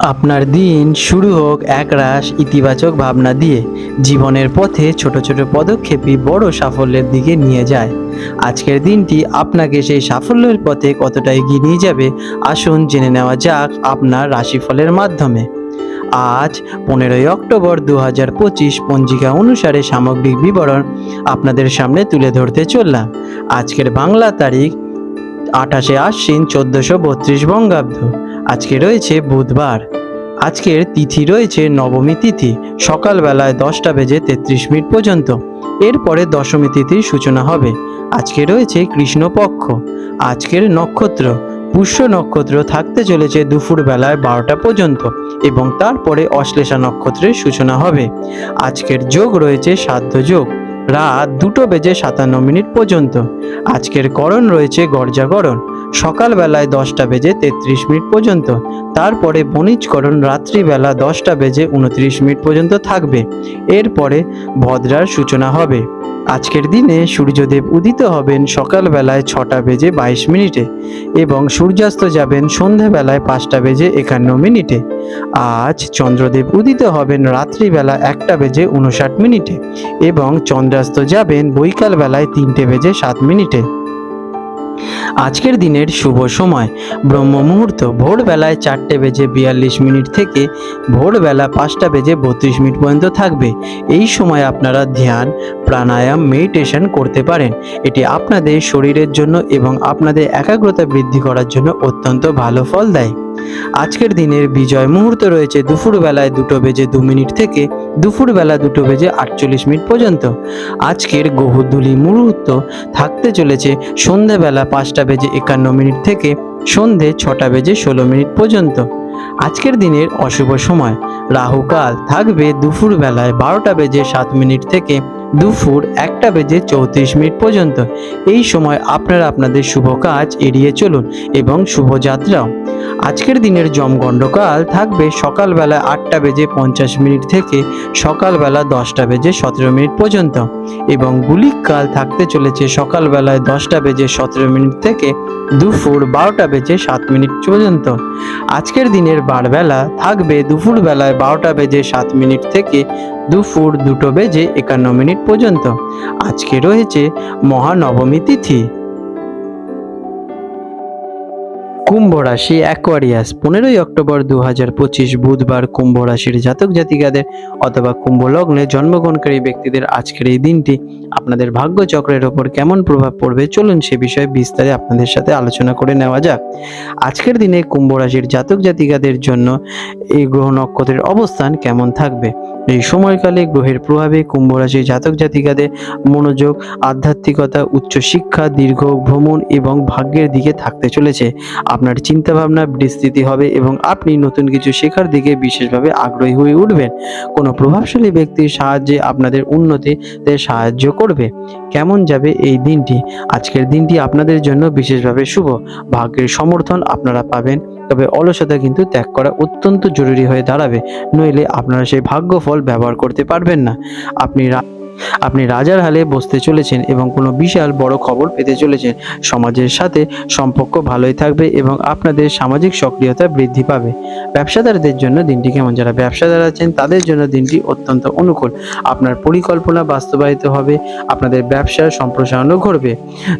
আপনার দিন শুরু হোক একরাশ ইতিবাচক ভাবনা দিয়ে। জীবনের পথে ছোট ছোট পদক্ষেপই বড় সাফল্যের দিকে নিয়ে যায়। আজকের দিনটি আপনাকে সেই সাফল্যের পথে কতটা এগিয়ে নিয়ে যাবে, আসুন জেনে নেওয়া যাক আপনার রাশিফলের মাধ্যমে। আজ পনেরোই অক্টোবর দু হাজার পঁচিশ পঞ্জিকা অনুসারে সামগ্রিক বিবরণ আপনাদের সামনে তুলে ধরতে চললাম। আজকের বাংলা তারিখ আঠাশে আশ্বিন চোদ্দোশো বত্রিশ বঙ্গাব্দ। আজকে রয়েছে বুধবার। আজকের তিথি রয়েছে নবমী তিথি, সকালবেলায় দশটা বেজে তেত্রিশ মিনিট পর্যন্ত। এরপরে দশমী তিথির সূচনা হবে। আজকে রয়েছে কৃষ্ণপক্ষ। আজকের নক্ষত্র, পুষ্য নক্ষত্র থাকতে চলেছে দুপুর বেলায় বারোটা পর্যন্ত এবং তারপরে অশ্লেষা নক্ষত্রের সূচনা হবে। আজকের যোগ রয়েছে সাধ্য যোগ, রাত দুটো বেজে সাতান্ন মিনিট পর্যন্ত। আজকের করণ রয়েছে গর্জাগরণ। সকালবেলায় দশটা বেজে তেত্রিশ মিনিট পর্যন্ত। তারপরে বণিজকরণ রাত্রিবেলা দশটা বেজে উনত্রিশ মিনিট পর্যন্ত থাকবে। এরপরে ভদ্রার সূচনা হবে। আজকের দিনে সূর্যদেব উদিত হবেন সকালবেলায় ছটা বেজে বাইশ মিনিটে এবং সূর্যাস্ত যাবেন সন্ধ্যাবেলায় পাঁচটা বেজে একান্ন মিনিটে। আজ চন্দ্রদেব উদিত হবেন রাত্রিবেলা একটা বেজে উনষাট মিনিটে এবং চন্দ্রাস্ত যাবেন বৈকালবেলায় তিনটে বেজে সাত মিনিটে। আজকের দিনের শুভ সময়। ব্রহ্ম মুহূর্ত ভোরবেলায় চারটে বেজে বিয়াল্লিশ মিনিট থেকে ভোরবেলা পাঁচটা বেজে বত্রিশ মিনিট পর্যন্ত থাকবে। এই সময় আপনারা ধ্যান, প্রাণায়াম মেডিটেশন করতে পারেন। এটি আপনাদের শরীরের জন্য এবং আপনাদের একাগ্রতা বৃদ্ধি করার জন্য অত্যন্ত ভালো ফল দেয়। আজকের দিনের বিজয় মুহূর্ত রয়েছে দুপুরবেলায় দুটো বেজে দু মিনিট থেকে দুপুরবেলা দুটো বেজে আটচল্লিশ মিনিট পর্যন্ত। আজকের গহুদুলি মুহূর্ত থাকতে চলেছে সন্ধ্যাবেলা পাঁচটা বেজে একান্ন মিনিট থেকে সন্ধে ছটা বেজে ষোলো মিনিট পর্যন্ত। আজকের দিনের অশুভ সময়। রাহুকাল থাকবে দুপুর বেলায় বারোটা বেজে সাত মিনিট থেকে দুপুর একটা বেজে চৌত্রিশ মিনিট পর্যন্ত। এই সময় আপনারা আপনাদের শুভ কাজ এড়িয়ে চলুন এবং শুভযাত্রাও আজকের দিনের জমগণ্ডকাল থাকবে সকালবেলা আটটা বেজে পঞ্চাশ মিনিট থেকে সকালবেলা দশটা বেজে সতেরো মিনিট পর্যন্ত এবং গুলিককাল থাকতে চলেছে সকালবেলায় দশটা বেজে সতেরো মিনিট থেকে দুপুর বারোটা বেজে সাত মিনিট পর্যন্ত। আজকের দিনের বারবেলা থাকবে দুপুর বেলায় বারোটা বেজে সাত মিনিট থেকে দুপুর দুটো বেজে একান্ন মিনিট পর্যন্ত। আজকে রয়েছে মহানবমী তিথি। কুম্ভ রাশি অ্যাকোয়ারিয়াস পনেরোই অক্টোবর দু হাজার পঁচিশ বুধবার কুম্ভ রাশির জাতক জাতিকাদের অথবা কুম্ভ লগ্নে জন্মগ্রহণকারী ব্যক্তিদের আজকের এই দিনটি আপনাদের ভাগ্য চক্রের ওপর কেমন প্রভাব পড়বে চলুন সে বিষয়ে বিস্তারে আপনাদের সাথে আলোচনা করে নেওয়া যাক। আজকের দিনে কুম্ভ রাশির জাতক জাতিকাদের জন্য এই গ্রহ নক্ষত্রের অবস্থান কেমন থাকবে? এই সময়কালে গ্রহের প্রভাবে কুম্ভ রাশির জাতক জাতিকাদের মনোযোগ, আধ্যাত্মিকতা, উচ্চশিক্ষা, দীর্ঘ ভ্রমণ এবং ভাগ্যের দিকে থাকতে চলেছে। আপনার চিন্তাভাবনা বিস্তৃতি হবে এবং আপনি নতুন কিছু শেখার দিকে বিশেষভাবে আগ্রহী হয়ে উঠবেন। কোনো প্রভাবশালী ব্যক্তির সাহায্যে আপনাদের উন্নতিতে সাহায্য করবে। কেমন যাবে এই দিনটি? আজকের দিনটি আপনাদের জন্য বিশেষভাবে শুভ। ভাগ্যের সমর্থন আপনারা পাবেন। তবে অলসতা কিন্তু ত্যাগ করা অত্যন্ত জরুরি হয়ে দাঁড়াবে, নইলে আপনারা সেই ভাগ্যফল ব্যবহার করতে পারবেন না। আপনি আপনি রাজার হালে বসতে চলেছেন এবং কোনো বিশাল বড় খবর পেতে চলেছেন। সমাজের সাথে সম্পর্ক ভালোই থাকবে এবং আপনাদের সামাজিক সক্রিয়তা বৃদ্ধি পাবে। ব্যবসাদারদের জন্য দিনটি কেমন? যারা ব্যবসাদার আছেন, তাদের জন্য দিনটি অত্যন্ত অনুকূল। আপনার পরিকল্পনা বাস্তবায়িত হবে, আপনাদের ব্যবসার সম্প্রসারণও ঘটবে।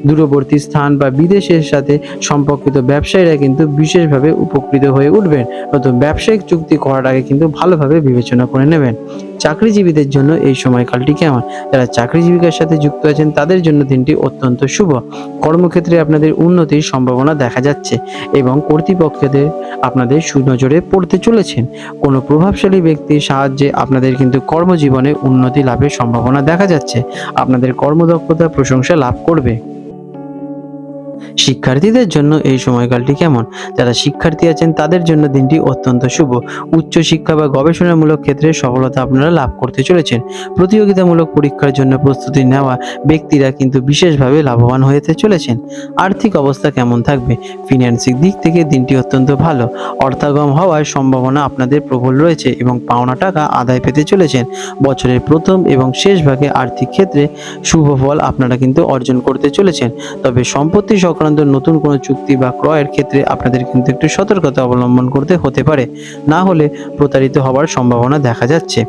দূরবর্তী স্থান বা বিদেশের সাথে সম্পর্কিত ব্যবসায়ীরা কিন্তু বিশেষভাবে উপকৃত হয়ে উঠবেন। নতুন ব্যবসায়িক চুক্তি করার আগে কিন্তু ভালোভাবে বিবেচনা করে নেবেন। চাকরিজীবীদের জন্য এই সময়কালটি কেমন যারা চাকরি জীবিকার সাথে যুক্ত আছেন, তাদের জন্য দিনটি অত্যন্ত শুভ। কর্মক্ষেত্রে আপনাদের উন্নতির সম্ভাবনা দেখা যাচ্ছে এবং কর্তৃপক্ষদের আপনাদের সুনজরে পড়তে চলেছেন। কোনো প্রভাবশালী ব্যক্তির সাহায্যে আপনাদের কিন্তু কর্মজীবনে উন্নতি লাভের সম্ভাবনা দেখা যাচ্ছে। আপনাদের কর্মদক্ষতা প্রশংসা লাভ করবে। শিক্ষার্থীদের জন্য এই সময়কালটি কেমন? যারা শিক্ষার্থী আছেন, তাদের জন্য দিনটি অত্যন্ত শুভ। উচ্চ শিক্ষা বা গবেষণামূলক ক্ষেত্রে সফলতা আপনারা লাভ করতে চলেছেন। প্রতিযোগিতামূলক পরীক্ষার জন্য প্রস্তুতি নেওয়া ব্যক্তিরা কিন্তু বিশেষভাবে লাভবান হতে চলেছেন। আর্থিক অবস্থা কেমন থাকবে? ফিনান্সিক দিক থেকে দিনটি অত্যন্ত ভালো। অর্থাগম হওয়ার সম্ভাবনা আপনাদের প্রবল রয়েছে এবং পাওনা টাকা আদায় পেতে চলেছেন। বছরের প্রথম এবং শেষ ভাগে আর্থিক ক্ষেত্রে শুভ ফল আপনারা কিন্তু অর্জন করতে চলেছেন। তবে সম্পত্তি সংক্রান্ত নতুন কোনো চুক্তি বা ক্রয়ের ক্ষেত্রে আপনাদের কিন্তু একটু সতর্কতা অবলম্বন করতে হতে পারে। না হলে প্রতারিত হওয়ার সম্ভাবনা দেখা যাচ্ছে।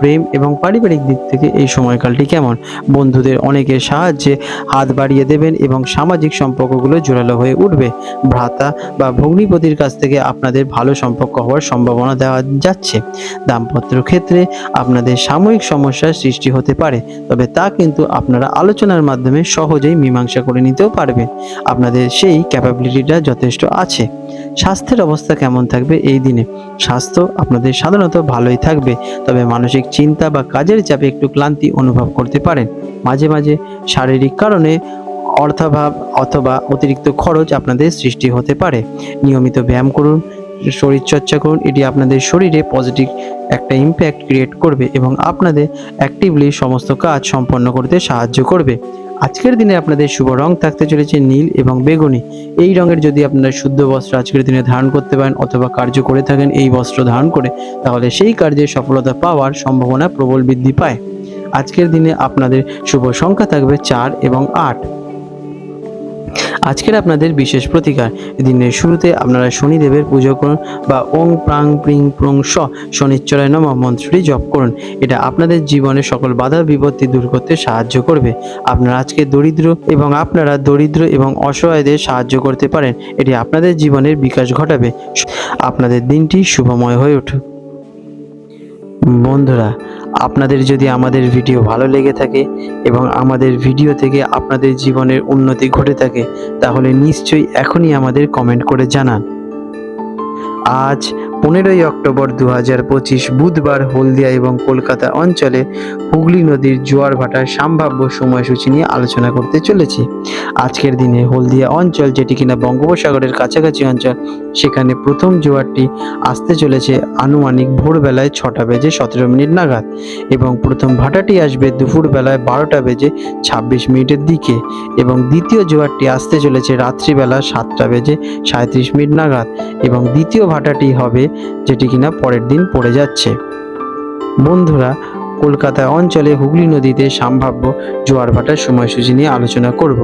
প্রেম এবং পারিবারিক দিক থেকে এই সময়কালটি কেমন? বন্ধুদের অনেকের সাহায্যে হাত বাড়িয়ে দেবেন এবং সামাজিক সম্পর্কগুলো জোরালো হয়ে উঠবে। ভ্রাতা বা ভগ্নিপতির কাছ থেকে আপনাদের ভালো সম্পর্ক হওয়ার সম্ভাবনা দেওয়া যাচ্ছে। দাম্পত্য ক্ষেত্রে আপনাদের সাময়িক সমস্যার সৃষ্টি হতে পারে, তবে তা কিন্তু আপনারা আলোচনার মাধ্যমে সহজেই মীমাংসা করে নিতেও পারবেন। আপনাদের সেই ক্যাপাবিলিটিটা যথেষ্ট আছে। স্বাস্থ্যের অবস্থা কেমন থাকবে এই দিনে? স্বাস্থ্য আপনাদের সাধারণত ভালোই থাকবে, তবে মানসিক চিন্তা বা কাজের চাপে একটু ক্লান্তি অনুভব করতে পারেন। মাঝে মাঝে শারীরিক কারণে অর্থাভাব অথবা অতিরিক্ত খরচ আপনাদের সৃষ্টি হতে পারে। নিয়মিত ব্যায়াম করুন, শরীরচর্চা করুন, এটি আপনাদের শরীরে পজিটিভ একটা ইম্প্যাক্ট ক্রিয়েট করবে এবং আপনাদের অ্যাক্টিভলি সমস্ত কাজ সম্পন্ন করতে সাহায্য করবে। আজকের দিনে আপনাদের শুভ রং থাকতে চলেছে নীল এবং বেগুনি। এই রঙের যদি আপনারা শুদ্ধ বস্ত্র আজকের দিনে ধারণ করতে পারেন অথবা কার্য করে থাকেন এই বস্ত্র ধারণ করে, তাহলে সেই কার্যে সফলতা পাওয়ার সম্ভাবনা প্রবল বৃদ্ধি পায়। আজকের দিনে আপনাদের শুভ সংখ্যা থাকবে চার এবং আট। আজকের আপনাদের বিশেষ প্রতিকার। দিনের শুরুতে আপনারা শনিদেবের পুজো করুন বা ওং প্রাং প্রিং প্রং স শনিশ্চরায় নম মন্ত্রটি জপ করুন। এটা আপনাদের জীবনে সকল বাধা বিপত্তি দূর করতে সাহায্য করবে। আপনারা আজকে দরিদ্র এবং আপনারা দরিদ্র এবং অসহায়দের সাহায্য করতে পারেন। এটি আপনাদের জীবনের বিকাশ ঘটাবে। আপনাদের দিনটি শুভময় হয়ে উঠুক। বন্ধুরা, আপনাদের যদি আমাদের ভিডিও ভালো লেগে থাকে এবং আমাদের ভিডিও থেকে আপনাদের জীবনের উন্নতি ঘটে থাকে, তাহলে নিশ্চয়ই এখনই আমাদের কমেন্ট করে জানান। আজ পনেরোই অক্টোবর দু হাজার পঁচিশ বুধবার হলদিয়া এবং কলকাতা অঞ্চলে হুগলি নদীর জোয়ার ভাটার সম্ভাব্য সময়সূচি নিয়ে আলোচনা করতে চলেছি। আজকের দিনে হলদিয়া অঞ্চল, যেটি কিনা বঙ্গোপসাগরের কাছাকাছি অঞ্চল, সেখানে প্রথম জোয়ারটি আসতে চলেছে আনুমানিক ভোরবেলায় ছটা বেজে সতেরো মিনিট নাগাদ এবং প্রথম ভাটাটি আসবে দুপুরবেলায় বারোটা বেজে ছাব্বিশ মিনিটের দিকে এবং দ্বিতীয় জোয়ারটি আসতে চলেছে রাত্রিবেলা সাতটা বেজে সাঁত্রিশ মিনিট নাগাদ এবং দ্বিতীয় ভাটাটি হবে যেটি কিনা পরের দিন পড়ে যাচ্ছে। বন্ধুরা, কলকাতা অঞ্চলে হুগলি নদীতে সম্ভাব্য জোয়ার ভাটার সময়সূচি নিয়ে আলোচনা করব।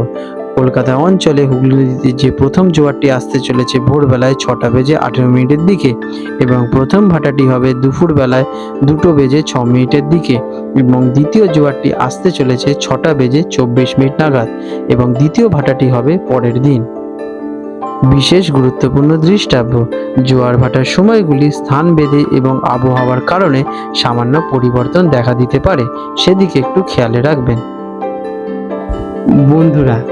কলকাতা অঞ্চলে হুগলি নদীতে যে প্রথম জোয়ারটি আসতে চলেছে ভোরবেলায় ছটা বেজে আঠেরো মিনিটের দিকে এবং প্রথম ভাটাটি হবে দুপুরবেলায় দুটো বেজে ছ মিনিটের দিকে এবং দ্বিতীয় জোয়ারটি আসতে চলেছে ছটা বেজে চব্বিশ মিনিট নাগাদ এবং দ্বিতীয় ভাটাটি হবে পরের দিন। বিশেষ গুরুত্বপূর্ণ দৃষ্টাব্য। জোয়ার ভাটার সময়গুলি স্থান বেঁধে এবং আবহাওয়ার কারণে সামান্য পরিবর্তন দেখা দিতে পারে। সেদিকে একটু খেয়ালে রাখবেন। বন্ধুরা